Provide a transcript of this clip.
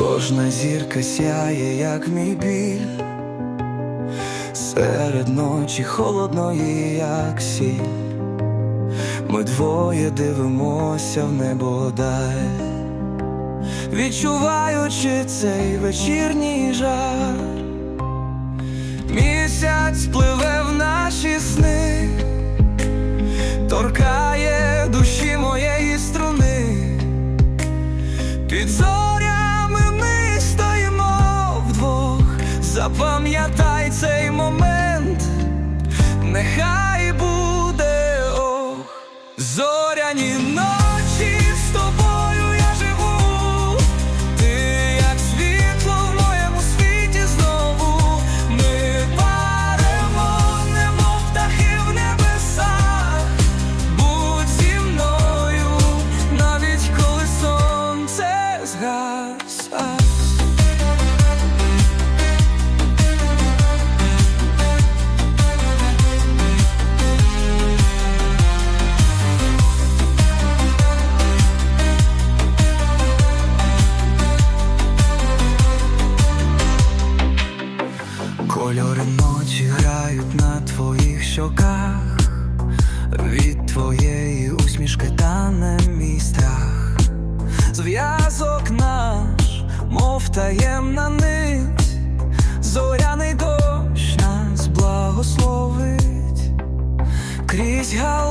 Кожна зірка сяє, як мій біль, серед ночі холодної, як сіль. Ми двоє дивимося в небо дай, відчуваючи цей вечірній жар. Місяць пливе в наші сни, торкає душі моєї струни. Під Запам'ятай цей момент, нехай буде ох. Зоряні Кольори ночі грають на твоїх щоках, від твоєї усмішки тане мій страх. Зв'язок наш, мов таємна нить, зоряний дощ нас благословить. Крізь галактики